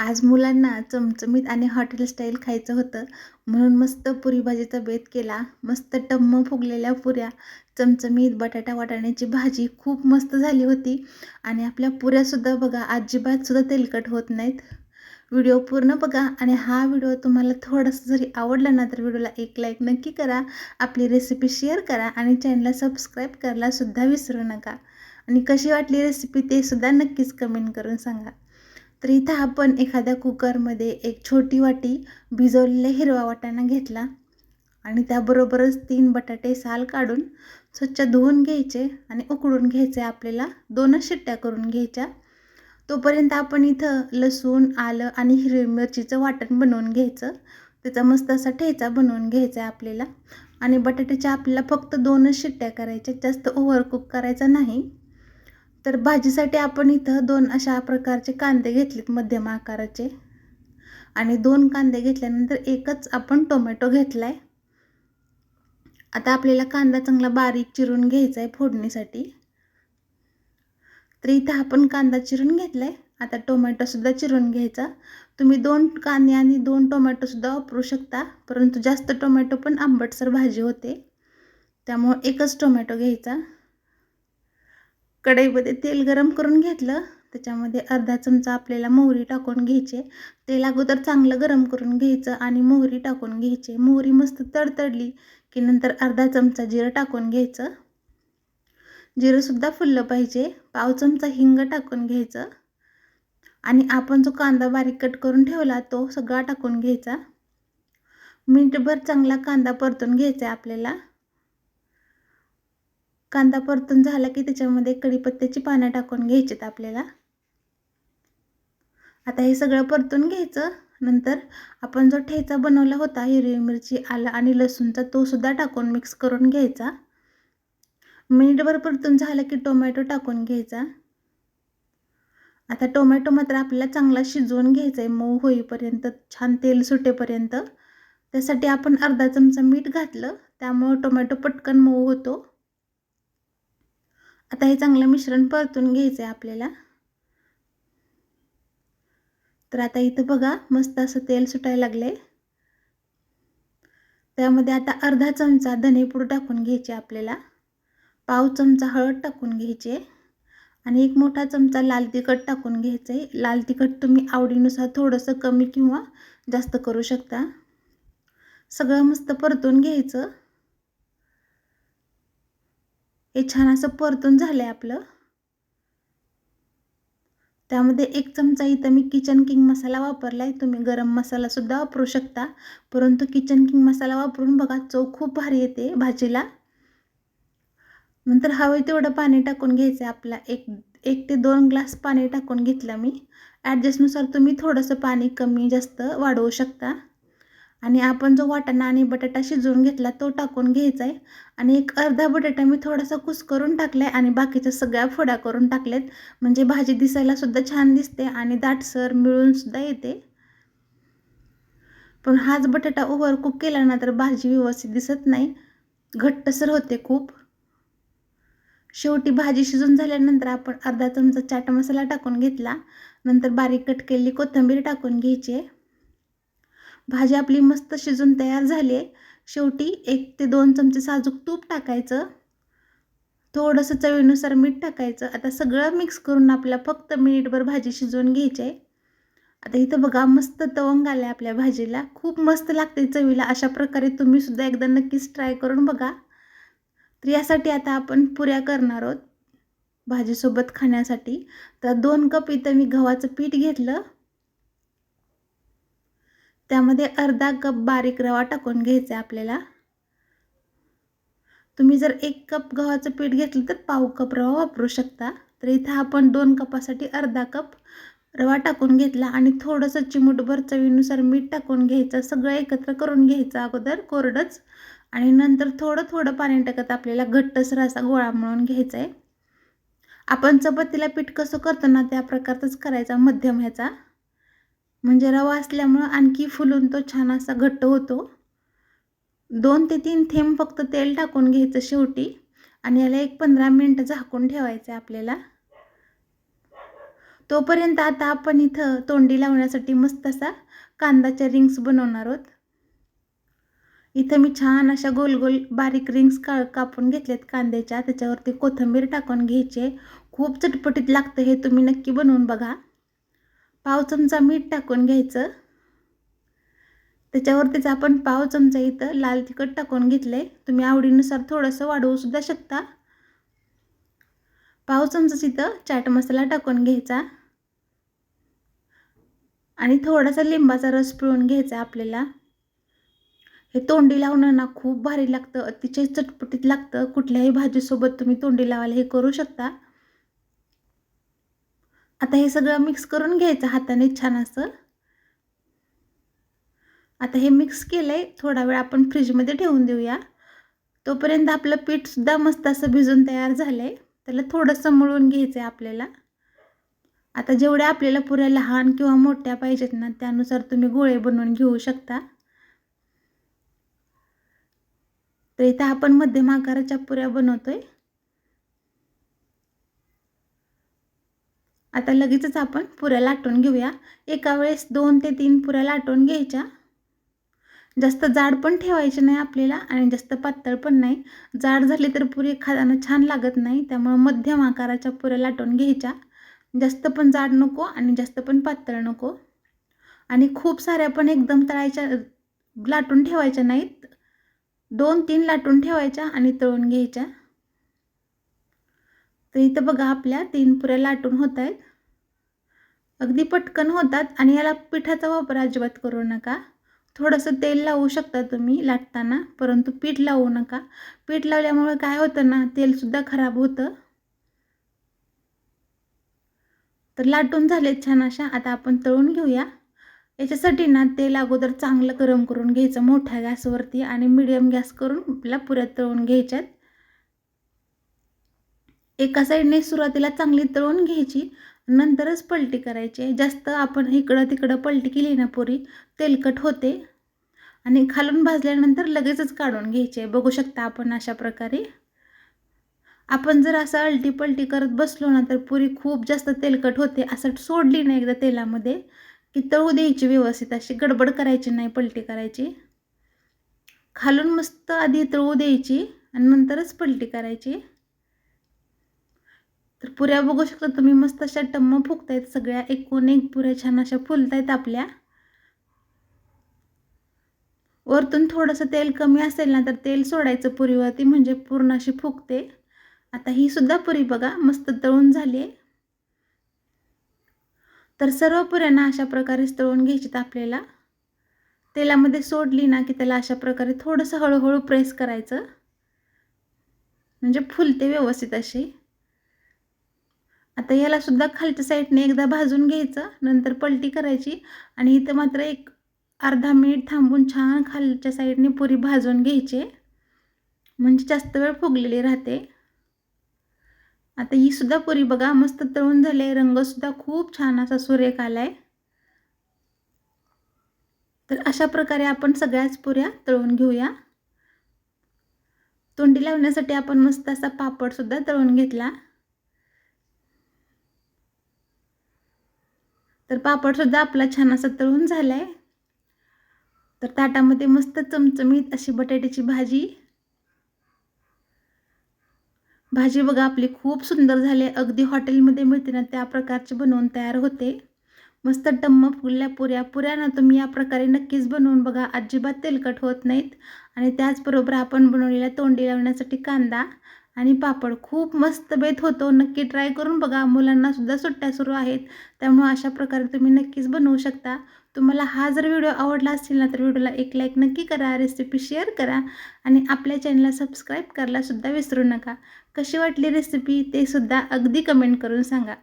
आज मुलांना चमचमीत आणि हॉटेल स्टाईल खायचं होतं. म्हणून मस्त पुरी भाजीचा बेत केला. मस्त टम्म फुगलेल्या पुऱ्या चमचमीत बटाटा वाटाण्याची भाजी खूप मस्त झाली होती. आणि आपल्या पुऱ्यासुद्धा बघा अजिबातसुद्धा तेलकट होत नाहीत. व्हिडिओ पूर्ण बघा आणि हा व्हिडिओ तुम्हाला थोडंसं जरी आवडला ना तर व्हिडिओला एक लाईक नक्की करा. आपली रेसिपी शेअर करा आणि चॅनलला सबस्क्राईब करायलासुद्धा विसरू नका. आणि कशी वाटली रेसिपी ते सुद्धा नक्कीच कमेंट करून सांगा. तर इथं आपण एखाद्या कुकरमध्ये एक छोटी वाटी भिजवलेला हिरवा वाटाणा घेतला आणि त्याबरोबरच तीन बटाटे साल काढून स्वच्छ धुवून घ्यायचे आणि उकडून घ्यायचे आपल्याला. दोनच शिट्ट्या करून घ्यायच्या. तोपर्यंत आपण इथं लसूण आलं आणि हिरवी मिरचीचं वाटण बनवून घ्यायचं. त्याचा मस्त असा ठेचा बनवून घ्यायचा आहे आपल्याला. आणि बटाट्याच्या आपल्याला फक्त दोनच शिट्ट्या करायच्या जास्त ओव्हर कुक करायचा नाही. तर भाजीसाठी आपण इथं दोन अशा प्रकारचे कांदे घेतलेत मध्यम आकाराचे. आणि दोन कांदे घेतल्यानंतर एकच आपण टोमॅटो घेतला आहे आता आपल्याला कांदा चांगला बारीक चिरून घ्यायचा आहे फोडणीसाठी. तर इथं आपण कांदा चिरून घेतला आहे आता टोमॅटोसुद्धा चिरून घ्यायचा. तुम्ही दोन कांदे आणि दोन टोमॅटोसुद्धा वापरू शकता. परंतु जास्त टोमॅटो पण आंबटसर भाजी होते. त्यामुळं एकच टोमॅटो घ्यायचा. कढईमध्ये तेल गरम करून घेतलं. त्याच्यामध्ये अर्धा चमचा आपल्याला मोहरी टाकून घ्यायचे. तेल अगोदर चांगलं गरम करून घ्यायचं आणि मोहरी टाकून घ्यायची. मोहरी मस्त तडतडली की नंतर अर्धा चमचा जिरं टाकून घ्यायचं. जिरंसुद्धा फुललं पाहिजे. पाव चमचा हिंग टाकून घ्यायचं. आणि आपण जो कांदा बारीक कट करून ठेवला तो सगळा टाकून घ्यायचा. मिनिटभर चांगला कांदा परतून घ्यायचा आहे आपल्याला. कांदा परतून झाला की त्याच्यामध्ये कढीपत्त्याची पानं टाकून घ्यायचीत आपल्याला. आता हे सगळं परतून घ्यायचं. नंतर आपण जो ठेचा बनवला होता हिरवी मिरची आलं आणि लसूणचा तो सुद्धा टाकून मिक्स करून घ्यायचा. मिनिटभर परतून झालं की टोमॅटो टाकून घ्यायचा. आता टोमॅटो मात्र आपल्याला चांगला शिजवून घ्यायचा आहे मऊ होईपर्यंत छान तेल सुटेपर्यंत. त्यासाठी आपण अर्धा चमचा मीठ घातलं. त्यामुळं टोमॅटो पटकन मऊ होतो. आता हे चांगलं मिश्रण परतून घ्यायचं आहे आपल्याला. तर आता इथं बघा मस्त असं तेल सुटायला लागले त्यामध्ये आता अर्धा चमचा धनेपूड टाकून घ्यायचे आपल्याला. पाव चमचा हळद टाकून घ्यायचे. आणि एक मोठा चमचा लाल तिखट टाकून घ्यायचं आहे लाल तिखट तुम्ही आवडीनुसार थोडंसं कमी किंवा जास्त करू शकता. सगळं मस्त परतून घ्यायचं. हे छान असं परतून झालं आहे आपलं. त्यामध्ये एक चमचा इथं मी किचन किंग मसाला वापरला आहे तुम्ही गरम मसालासुद्धा वापरू शकता. परंतु किचन किंग मसाला वापरून बघा चव खूप भारी येते भाजीला. नंतर हवे तेवढं पाणी टाकून घ्यायचं आहे आपला. एक एक ते दोन ग्लास पाणी टाकून घेतलं मी. ॲडजस्टनुसार तुम्ही थोडंसं पाणी कमी जास्त वाढवू शकता. आणि आपण जो वाटाणा आणि बटाटा शिजवून घेतला तो टाकून घ्यायचा आहे आणि एक अर्धा बटाटा मी थोडासा कुस करून टाकला आहे आणि बाकीच्या सगळ्या फोडा करून टाकल्यात. म्हणजे भाजी दिसायला सुद्धा छान दिसते आणि दाटसर मिळूनसुद्धा येते. पण हाच बटाटा ओव्हर कुक केला ना तर भाजी व्यवस्थित दिसत नाही. घट्टसर होते खूप. शेवटी भाजी शिजून झाल्यानंतर आपण अर्धा चमचा चाट मसाला टाकून घेतला. नंतर बारीक कट केलेली कोथिंबीर टाकून घ्यायची आहे. भाजी आपली मस्त शिजून तयार झाली आहे. शेवटी एक ते दोन चमचे साजूक तूप टाकायचं. थोडंसं चवीनुसार मीठ टाकायचं. आता सगळं मिक्स करून आपल्याला फक्त मिनिटभर भाजी शिजवून घ्यायची आहे. आता इथं बघा मस्त तवंग आले आपल्या भाजीला. खूप मस्त लागते चवीला. अशा प्रकारे तुम्हीसुद्धा एकदा नक्कीच ट्राय करून बघा. तर यासाठी आता आपण पुऱ्या करणार आहोत. भाजीसोबत खाण्यासाठी. तर दोन कप इथं मी गव्हाचं पीठ घेतलं. त्यामध्ये अर्धा कप बारीक रवा टाकून घ्यायचा आहे आपल्याला. तुम्ही जर एक कप गव्हाचं पीठ घेतलं तर पाव कप रवा वापरू शकता. तर इथं आपण दोन कपासाठी अर्धा कप रवा टाकून घेतला आणि थोडंसं चिमूटभर चवीनुसार मीठ टाकून घ्यायचं. सगळं एकत्र करून घ्यायचं अगोदर कोरडंच. आणि नंतर थोडं थोडं पाणी टाकत आपल्याला घट्टसर असा गोळा म्हणून घ्यायचा आहे. आपण चपातीला पीठ कसं करतो ना त्या प्रकारचाच करायचा मध्यम ह्याचा. म्हणजे रवा असल्यामुळं आणखी फुलून तो छान असा घट्ट होतो. दोन ते तीन थेंब फक्त तेल टाकून घ्यायचं शेवटी आणि याला एक पंधरा मिनटं झाकून ठेवायचं आहे आपल्याला. तोपर्यंत आता आपण इथं तोंडी लावण्यासाठी मस्त असा कांदाच्या रिंग्स बनवणार आहोत. इथं मी छान अशा गोल गोल बारीक रिंग्स का कापून घेतलेत कांद्याच्या त्याच्यावरती कोथिंबीर टाकून घ्यायचे खूप चटपटीत लागतं हे तुम्ही नक्की बनवून बघा. पाव चमचा मीठ टाकून घ्यायचं. त्याच्यावरतीच आपण पाव चमचा इथं लाल तिखट टाकून घेतलं. आहे तुम्ही आवडीनुसार थोडंसं वाढवूसुद्धा शकता. पाव चमचा इथं चाट मसाला टाकून घ्यायचा. आणि थोडासा लिंबाचा रस पिळून घ्यायचा आपल्याला. हे तोंडी लावणं ना खूप भारी लागतं. अतिशय चटपटीत लागतं. कुठल्याही भाजीसोबत तुम्ही तोंडी लावायला हे करू शकता. आता हे सगळं मिक्स करून घ्यायचं हाताने छान असं. आता हे मिक्स केलं आहे थोडा वेळ आपण फ्रीजमध्ये ठेवून देऊया. तोपर्यंत आपलं पीठसुद्धा मस्त असं भिजून तयार झालं आहे त्याला थोडंसं मळून घ्यायचं आहे आपल्याला. आता जेवढ्या आपल्याला पुऱ्या लहान किंवा मोठ्या पाहिजेत ना त्यानुसार तुम्ही गोळे बनवून घेऊ शकता. तर इथं आपण मध्यम आकाराच्या पुऱ्या बनवतो आहे आता लगेचच आपण पुऱ्या लाटून घेऊया. एका वेळेस दोन ते तीन पुऱ्या लाटून घ्यायच्या. जास्त जाड पण ठेवायचे नाही आपल्याला आणि जास्त पातळ पण नाही. जाड झाली तर पुरी खाताना छान लागत नाही त्यामुळं मध्यम आकाराच्या पुऱ्या लाटून घ्यायच्या. जास्त पण जाड नको आणि जास्त पण पातळ नको. आणि खूप साऱ्या पण एकदम तळायच्या लाटून ठेवायच्या नाहीत. दोन तीन लाटून ठेवायच्या आणि तळून घ्यायच्या. तर इथं बघा आपल्या तीन पुऱ्या लाटून होत आहेत. अगदी पटकन होतात आणि याला पिठाचा वापर अजिबात करू नका. थोडंसं तेल लावू शकता तुम्ही लाटताना परंतु पीठ लावू नका. पीठ लावल्यामुळे काय होतं ना तेलसुद्धा खराब होतं. तर लाटून झाले छान अशा. आता आपण तळून घेऊया. याच्यासाठी ना तेल अगोदर चांगलं गरम करून घ्यायचं मोठ्या गॅसवरती आणि मिडियम गॅस करून आपल्या पुऱ्या तळून घ्यायच्यात. एका साईडने सुरुवातीला चांगली तळून घ्यायची नंतरच पलटी करायची. जास्त आपण इकडं तिकडं पलटी केली ना पुरी तेलकट होते. आणि खालून भाजल्यानंतर लगेचच काढून घ्यायचे. बघू शकता आपण अशा प्रकारे. आपण जर असं अलटी पलटी करत बसलो ना तर पुरी खूप जास्त तेलकट होते. असं सोडली ना एकदा तेलामध्ये की तळू द्यायची व्यवस्थित. अशी गडबड करायची नाही पलटी करायची. खालून मस्त आधी तळू द्यायची आणि नंतरच पलटी करायची. तर पुऱ्या बघू शकता तुम्ही मस्त अशा टम्म फुगतायत सगळ्या. एकूण एक पुऱ्या छान अशा फुलतायत आपल्या. वरतून थोडंसं तेल कमी असेल ना तर तेल सोडायचं पुरीवरती म्हणजे पूर्ण अशी फुगते. आता ही सुद्धा पुरी बघा मस्त तळून झाली तर सर्व पुऱ्यांना अशा प्रकारे तळून घ्यायची आपल्याला. तेलामध्ये सोडली ना की त्याला अशा प्रकारे थोडंसं हळूहळू प्रेस करायचं. म्हणजे फुलते व्यवस्थित अशी. आता यालासुद्धा खालच्या साईडने एकदा भाजून घ्यायचं नंतर पलटी करायची आणि इथं मात्र एक अर्धा मिनिट थांबून छान खालच्या साईडने पुरी भाजून घ्यायची. म्हणजे जास्त वेळ फुगलेली राहते. आता ही सुद्धा पुरी बघा मस्त तळून झाले रंगसुद्धा खूप छान असा सुरेख आला आहे तर अशा प्रकारे आपण सगळ्याच पुऱ्या तळून घेऊया. तोंडी लावण्यासाठी आपण मस्त असा पापडसुद्धा तळून घेतला. तर पापडसुद्धा आपला छान असा तळून झाला आहे तर ताटामध्ये मस्त चमचमीत अशी बटाट्याची भाजी. भाजी बघा आपली खूप सुंदर झाली अगदी हॉटेलमध्ये मिळते ना त्या प्रकारची बनवून तयार होते. मस्त टम्म फुलल्या पुऱ्या पुऱ्या ना तुम्ही या प्रकारे नक्कीच बनवून बघा. अजिबात तेलकट होत नाहीत. आणि त्याचबरोबर आपण बनवलेल्या तोंडी लावण्यासाठी कांदा. आणि पापड खूप मस्त बेत होतो. नक्की ट्राय करून बघा. मुलांनासुद्धा सुट्ट्या सुरू आहेत. त्यामुळे अशा प्रकारे तुम्ही नक्कीच बनवू शकता. तुम्हाला हा जर व्हिडिओ आवडला असेल ना तर व्हिडिओला एक लाईक नक्की करा. रेसिपी शेअर करा. आणि आपल्या चॅनलला सबस्क्राईब करायलासुद्धा विसरू नका. कशी वाटली रेसिपी ते सुद्धा अगदी कमेंट करून सांगा.